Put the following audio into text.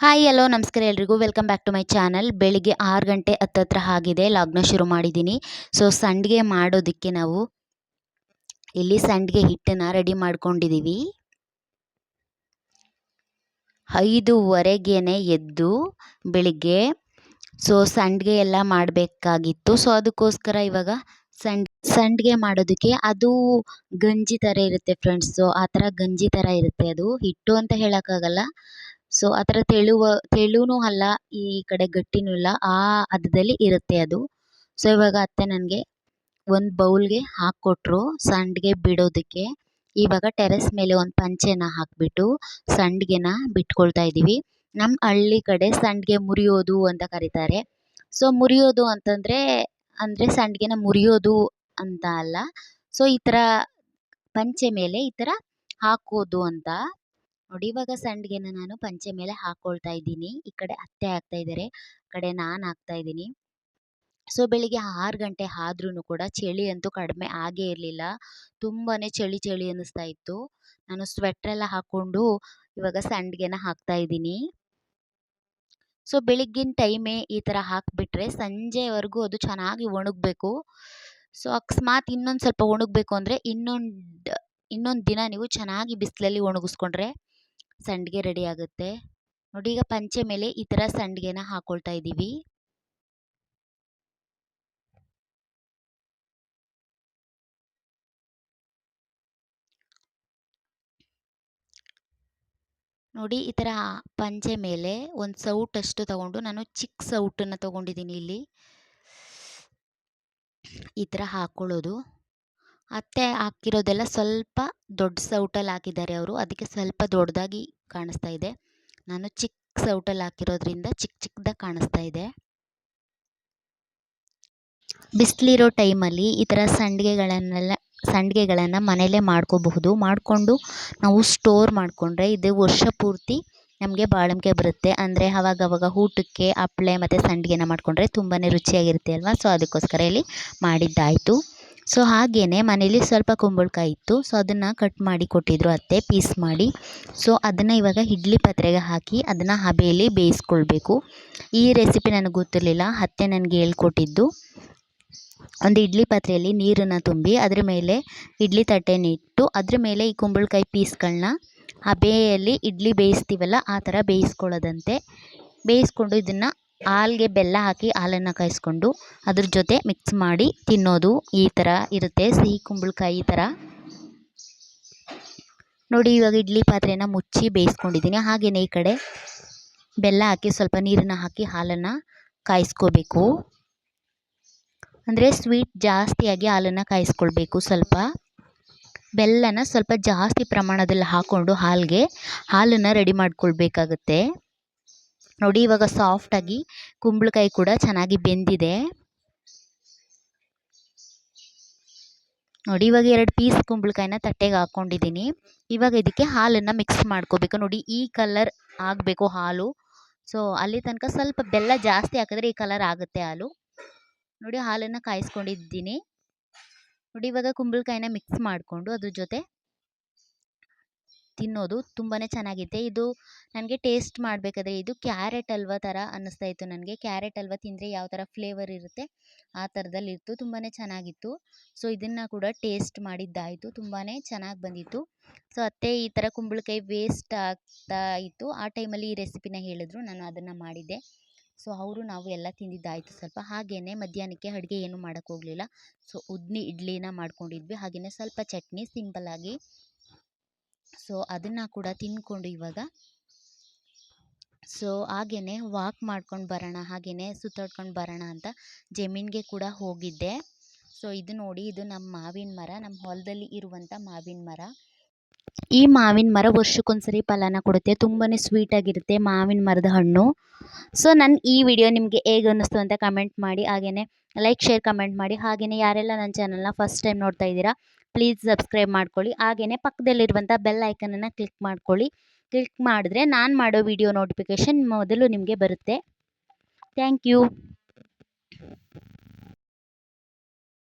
Hi hello ನಮಸ್ಕಾರ ಎಲ್ರಿಗೂ. Welcome back to my channel ಬೆಳಿಗ್ಗೆ ಆರು ಗಂಟೆ ಹತ್ತತ್ರ ಆಗಿದೆ. ಲಾಗ್ನ ಶುರು ಮಾಡಿದ್ದೀನಿ. ಸೊ ಸಂಡಿಗೆ ಮಾಡೋದಕ್ಕೆ ನಾವು ಇಲ್ಲಿ ಸಂಡಿಗೆ ಹಿಟ್ಟನ್ನು ರೆಡಿ ಮಾಡ್ಕೊಂಡಿದ್ದೀವಿ ಐದುವರೆಗೇನೆ ಎದ್ದು ಬೆಳಿಗ್ಗೆ ಸೊ ಸಂಡಿಗೆ ಎಲ್ಲ ಮಾಡಬೇಕಾಗಿತ್ತು. ಸೊ ಅದಕ್ಕೋಸ್ಕರ ಇವಾಗ ಸಂಡ್, ಸಂಡಿಗೆ ಮಾಡೋದಕ್ಕೆ ಅದು ಗಂಜಿ ಥರ ಇರುತ್ತೆ ಫ್ರೆಂಡ್ಸು ಆ ಥರ ಗಂಜಿ ಥರ ಇರುತ್ತೆ ಅದು. ಹಿಟ್ಟು ಅಂತ ಹೇಳೋಕ್ಕಾಗಲ್ಲ. ಸೊ ಆ ಥರ ತೆಳುವ ತೆಳುವೂ ಅಲ್ಲ, ಈ ಕಡೆ ಗಟ್ಟಿನೂ ಇಲ್ಲ, ಆ ಹದದಲ್ಲಿ ಇರುತ್ತೆ ಅದು. ಸೊ ಇವಾಗ ಅತ್ತೆ ನನಗೆ ಒಂದು ಬೌಲ್ಗೆ ಹಾಕ್ಕೊಟ್ರು ಸಂಡಿಗೆ ಬಿಡೋದಕ್ಕೆ. ಇವಾಗ ಟೆರೆಸ್ ಮೇಲೆ ಒಂದು ಪಂಚೆನ ಹಾಕಿಬಿಟ್ಟು ಸಂಡಿಗೆನ ಬಿಟ್ಕೊಳ್ತಾ ಇದ್ದೀವಿ ನಮ್ಮ ಹಳ್ಳಿ ಕಡೆ ಸಂಡಿಗೆ ಮುರಿಯೋದು ಅಂತ ಕರೀತಾರೆ. ಸೊ ಮುರಿಯೋದು ಅಂತಂದರೆ, ಅಂದರೆ ಸಂಡಿಗೆನ ಮುರಿಯೋದು ಅಂತ ಅಲ್ಲ. ಸೊ ಈ ಥರ ಪಂಚೆ ಮೇಲೆ ಈ ಥರ ಹಾಕೋದು ಅಂತ ನೋಡಿ, ಇವಾಗ ಸಂಡಿಗೆನ ನಾನು ಪಂಚೆ ಮೇಲೆ ಹಾಕೊಳ್ತಾ ಇದ್ದೀನಿ. ಈ ಕಡೆ ಅತ್ತೆ ಹಾಕ್ತಾ ಇದ್ದಾರೆ ಕಡೆ ನಾನು ಹಾಕ್ತಾ ಇದ್ದೀನಿ. ಸೊ, ಬೆಳಿಗ್ಗೆ ಆರು ಗಂಟೆ ಆದ್ರೂ ಕೂಡ ಚಳಿ ಅಂತೂ ಕಡಿಮೆ ಆಗೇ ಇರಲಿಲ್ಲ. ತುಂಬಾ ಚಳಿ ಚಳಿ ಅನ್ನಿಸ್ತಾ ಇತ್ತು. ನಾನು ಸ್ವೆಟ್ರೆಲ್ಲ ಹಾಕ್ಕೊಂಡು ಇವಾಗ ಸಂಡಿಗೆನ ಹಾಕ್ತಾ ಇದ್ದೀನಿ. ಸೊ, ಬೆಳಿಗ್ಗಿನ ಟೈಮೇ ಈ ಥರ ಹಾಕಿಬಿಟ್ರೆ ಸಂಜೆವರೆಗೂ ಅದು ಚೆನ್ನಾಗಿ ಒಣಗಬೇಕು. ಸೊ, ಅಕಸ್ಮಾತ್ ಇನ್ನೊಂದು ಸ್ವಲ್ಪ ಒಣಗಬೇಕು ಅಂದರೆ ಇನ್ನೊಂದು ಇನ್ನೊಂದು ದಿನ ನೀವು ಚೆನ್ನಾಗಿ ಬಿಸಿಲಲ್ಲಿ ಒಣಗಿಸ್ಕೊಂಡ್ರೆ ಸಂಡಿಗೆ ರೆಡಿ ಆಗುತ್ತೆ. ನೋಡಿ, ಈಗ ಪಂಚೆ ಮೇಲೆ ಈ ಥರ ಸಂಡಿಗೆನ ಹಾಕೊಳ್ತಾ ಇದ್ದೀವಿ. ನೋಡಿ, ಈ ಥರ ಪಂಚೆ ಮೇಲೆ ಒಂದು ಸೌಟಷ್ಟು ತಗೊಂಡು ನಾನು ಚಿಕ್ಕ ಸೌಟನ್ನು ತಗೊಂಡಿದ್ದೀನಿ ಇಲ್ಲಿ. ಈ ಥರ ಹಾಕ್ಕೊಳ್ಳೋದು ಅತ್ತೆ ಹಾಕಿರೋದೆಲ್ಲ ಸ್ವಲ್ಪ ದೊಡ್ಡ ಸೌಟಲ್ಲಿ ಹಾಕಿದ್ದಾರೆ ಅವರು. ಅದಕ್ಕೆ ಸ್ವಲ್ಪ ದೊಡ್ಡದಾಗಿ ಕಾಣಿಸ್ತಾ ಇದೆ. ನಾನು ಚಿಕ್ಕ ಸೌಟಲ್ಲಿ ಹಾಕಿರೋದ್ರಿಂದ ಚಿಕ್ಕ ಚಿಕ್ಕದಾಗಿ ಕಾಣಿಸ್ತಾ ಇದೆ. ಬಿಸಿಲಿರೋ ಟೈಮಲ್ಲಿ ಈ ಥರ ಸಂಡಿಗೆಗಳನ್ನೆಲ್ಲ, ಸಂಡಿಗೆಗಳನ್ನು ಮನೆಯಲ್ಲೇ ಮಾಡ್ಕೋಬಹುದು. ಮಾಡಿಕೊಂಡು ನಾವು ಸ್ಟೋರ್ ಮಾಡಿಕೊಂಡ್ರೆ ಇದು ವರ್ಷ ಪೂರ್ತಿ ನಮಗೆ ಬಾಳಂಬಿಕೆ ಬರುತ್ತೆ. ಅಂದರೆ ಅವಾಗವಾಗ ಊಟಕ್ಕೆ ಹಪ್ಳೆ ಮತ್ತು ಸಂಡಿಗೆನ ಮಾಡಿಕೊಂಡ್ರೆ ತುಂಬಾ ರುಚಿಯಾಗಿರುತ್ತೆ ಅಲ್ವಾ? ಸೊ ಅದಕ್ಕೋಸ್ಕರ ಇಲ್ಲಿ ಮಾಡಿದ್ದಾಯಿತು. ಸೊ ಹಾಗೆಯೇ ಮನೇಲಿ ಸ್ವಲ್ಪ ಕುಂಬಳಕಾಯಿ ಇತ್ತು. ಸೊ ಅದನ್ನು ಕಟ್ ಮಾಡಿ ಕೊಟ್ಟಿದ್ದರು ಅತ್ತೆ ಪೀಸ್ ಮಾಡಿ. ಸೊ ಅದನ್ನು ಇವಾಗ ಇಡ್ಲಿ ಪಾತ್ರೆಗೆ ಹಾಕಿ ಅದನ್ನು ಹಬೆಯಲ್ಲಿ ಬೇಯಿಸ್ಕೊಳ್ಬೇಕು. ಈ ರೆಸಿಪಿ ನನಗೆ ಗೊತ್ತಿರಲಿಲ್ಲ, ಅತ್ತೆ ನನಗೆ ಹೇಳ್ಕೊಟ್ಟಿದ್ದು. ಒಂದು ಇಡ್ಲಿ ಪಾತ್ರೆಯಲ್ಲಿ ನೀರನ್ನು ತುಂಬಿ ಅದರ ಮೇಲೆ ಇಡ್ಲಿ ತಟ್ಟೆನ ಇಟ್ಟು ಅದ್ರ ಮೇಲೆ ಈ ಕುಂಬಳಕಾಯಿ ಪೀಸ್ಗಳನ್ನ ಹಬೆಯಲ್ಲಿ ಇಡ್ಲಿ ಬೇಯಿಸ್ತೀವಲ್ಲ, ಆ ಥರ ಬೇಯಿಸ್ಕೊಳ್ಳೋದಂತೆ. ಬೇಯಿಸ್ಕೊಂಡು ಇದನ್ನು ಹಾಲಿಗೆ ಬೆಲ್ಲ ಹಾಕಿ ಹಾಲನ್ನು ಕಾಯಿಸ್ಕೊಂಡು ಅದ್ರ ಜೊತೆ ಮಿಕ್ಸ್ ಮಾಡಿ ತಿನ್ನೋದು ಈ ಥರ ಇರುತ್ತೆ. ಸಿಹಿ, ಕುಂಬಳಕಾಯಿ ಥರ ನೋಡಿ ಇವಾಗ ಇಡ್ಲಿ ಪಾತ್ರೆನ ಮುಚ್ಚಿ ಬೇಯಿಸ್ಕೊಂಡಿದ್ದೀನಿ. ಹಾಗೆಯೇ ಈ ಕಡೆ ಬೆಲ್ಲ ಹಾಕಿ ಸ್ವಲ್ಪ ನೀರನ್ನು ಹಾಕಿ ಹಾಲನ್ನು ಕಾಯಿಸ್ಕೋಬೇಕು. ಅಂದರೆ ಸ್ವೀಟ್ ಜಾಸ್ತಿಯಾಗಿ ಹಾಲನ್ನು ಕಾಯಿಸ್ಕೊಳ್ಬೇಕು ಸ್ವಲ್ಪ. ಬೆಲ್ಲನ ಸ್ವಲ್ಪ ಜಾಸ್ತಿ ಪ್ರಮಾಣದಲ್ಲಿ ಹಾಕ್ಕೊಂಡು ಹಾಲಿಗೆ ಹಾಲನ್ನು ರೆಡಿ ಮಾಡ್ಕೊಳ್ಬೇಕಾಗುತ್ತೆ. ನೋಡಿ ಇವಾಗ ಸಾಫ್ಟಾಗಿ ಕುಂಬಳಕಾಯಿ ಕೂಡ ಚೆನ್ನಾಗಿ ಬೆಂದಿದೆ. ನೋಡಿ ಇವಾಗ ಎರಡು ಪೀಸ್ ಕುಂಬಳಕಾಯಿನ ತಟ್ಟೆಗೆ ಹಾಕ್ಕೊಂಡಿದ್ದೀನಿ ಇವಾಗ ಇದಕ್ಕೆ ಹಾಲನ್ನು ಮಿಕ್ಸ್ ಮಾಡ್ಕೋಬೇಕು. ನೋಡಿ ಈ ಕಲರ್ ಆಗಬೇಕು ಹಾಲು. ಸೊ ಅಲ್ಲಿ ತನಕ ಸ್ವಲ್ಪ ಬೆಲ್ಲ ಜಾಸ್ತಿ ಹಾಕಿದ್ರೆ ಈ ಕಲರ್ ಆಗುತ್ತೆ ಹಾಲು. ನೋಡಿ ಹಾಲನ್ನು ಕಾಯಿಸ್ಕೊಂಡಿದ್ದೀನಿ. ನೋಡಿ ಇವಾಗ ಕುಂಬಳಕಾಯಿನ ಮಿಕ್ಸ್ ಮಾಡಿಕೊಂಡು ಅದ್ರ ಜೊತೆ ತಿನ್ನೋದು ತುಂಬಾ ಚೆನ್ನಾಗಿದೆ ಇದು ನನಗೆ ಟೇಸ್ಟ್ ಮಾಡಬೇಕಾದ್ರೆ ಇದು ಕ್ಯಾರೆಟ್ ಹಲ್ವ ಥರ ಅನ್ನಿಸ್ತಾ ಇತ್ತು ನನಗೆ. ಕ್ಯಾರೆಟ್ ಹಲ್ವ ತಿಂದರೆ ಯಾವ ಥರ ಫ್ಲೇವರ್ ಇರುತ್ತೆ ಆ ಥರದಲ್ಲಿ ಇತ್ತು. ತುಂಬಾ ಚೆನ್ನಾಗಿತ್ತು. ಸೊ, ಇದನ್ನು ಕೂಡ ಟೇಸ್ಟ್ ಮಾಡಿದ್ದಾಯಿತು. ತುಂಬಾ ಚೆನ್ನಾಗಿ ಬಂದಿತ್ತು. ಸೊ, ಅತ್ತೆ ಈ ಥರ ಕುಂಬಳಕಾಯಿ ವೇಸ್ಟ್ ಆಗ್ತಾ ಇತ್ತು. ಆ ಟೈಮಲ್ಲಿ ಈ ರೆಸಿಪಿನ ಹೇಳಿದ್ರು. ನಾನು ಅದನ್ನು ಮಾಡಿದ್ದೆ. ಸೊ, ಅವರು ನಾವು ಎಲ್ಲ ತಿಂದಿದ್ದಾಯಿತು ಸ್ವಲ್ಪ. ಹಾಗೆಯೇ ಮಧ್ಯಾಹ್ನಕ್ಕೆ ಅಡುಗೆ ಏನೂ ಮಾಡೋಕ್ಕೆ ಹೋಗಲಿಲ್ಲ. ಸೊ, ಉದ್ನಿ ಇಡ್ಲಿನ ಮಾಡ್ಕೊಂಡಿದ್ವಿ. ಹಾಗೆಯೇ ಸ್ವಲ್ಪ ಚಟ್ನಿ ಸಿಂಪಲ್ಲಾಗಿ ಸೊ ಅದನ್ನು ಕೂಡ ತಿಂದ್ಕೊಂಡು ಇವಾಗ ಸೊ ಹಾಗೇ ವಾಕ್ ಮಾಡ್ಕೊಂಡು ಬರೋಣ ಹಾಗೆಯೇ ಸುತ್ತಾಡ್ಕೊಂಡು ಬರೋಣ ಅಂತ ಜಮೀನಿಗೆ ಕೂಡ ಹೋಗಿದ್ದೆ. ಸೊ ಇದು ನೋಡಿ, ಇದು ನಮ್ಮ ಮಾವಿನ ಮರ ನಮ್ಮ ಹೊಲದಲ್ಲಿ ಇರುವಂಥ ಮಾವಿನ ಮರ. ಈ ಮಾವಿನ ಮರ ವರ್ಷಕ್ಕೊಂದ್ಸರಿ ಫಲನ ಕೊಡುತ್ತೆ. ತುಂಬಾ ಸ್ವೀಟಾಗಿರುತ್ತೆ ಮಾವಿನ ಮರದ ಹಣ್ಣು. ಸೊ ನನ್ನ ಈ ವಿಡಿಯೋ ನಿಮಗೆ ಹೇಗೆ ಅನ್ನಿಸ್ತು ಅಂತ ಕಮೆಂಟ್ ಮಾಡಿ. ಹಾಗೆಯೇ ಲೈಕ್ ಶೇರ್ ಕಮೆಂಟ್ ಮಾಡಿ. ಹಾಗೆಯೇ ಯಾರೆಲ್ಲ ನನ್ನ ಚಾನಲ್ನ ಫಸ್ಟ್ ಟೈಮ್ ನೋಡ್ತಾ ಇದ್ದೀರಾ ಪ್ಲೀಸ್ ಸಬ್ಸ್ಕ್ರೈಬ್ ಮಾಡ್ಕೊಳ್ಳಿ. ಹಾಗೆಯೇ ಪಕ್ಕದಲ್ಲಿರುವಂಥ ಬೆಲ್ ಐಕನನ್ನು ಕ್ಲಿಕ್ ಮಾಡ್ಕೊಳ್ಳಿ. ಕ್ಲಿಕ್ ಮಾಡಿದ್ರೆ ನಾನು ಮಾಡೋ ವಿಡಿಯೋ ನೋಟಿಫಿಕೇಷನ್ ಮೊದಲು ನಿಮಗೆ ಬರುತ್ತೆ. Thank you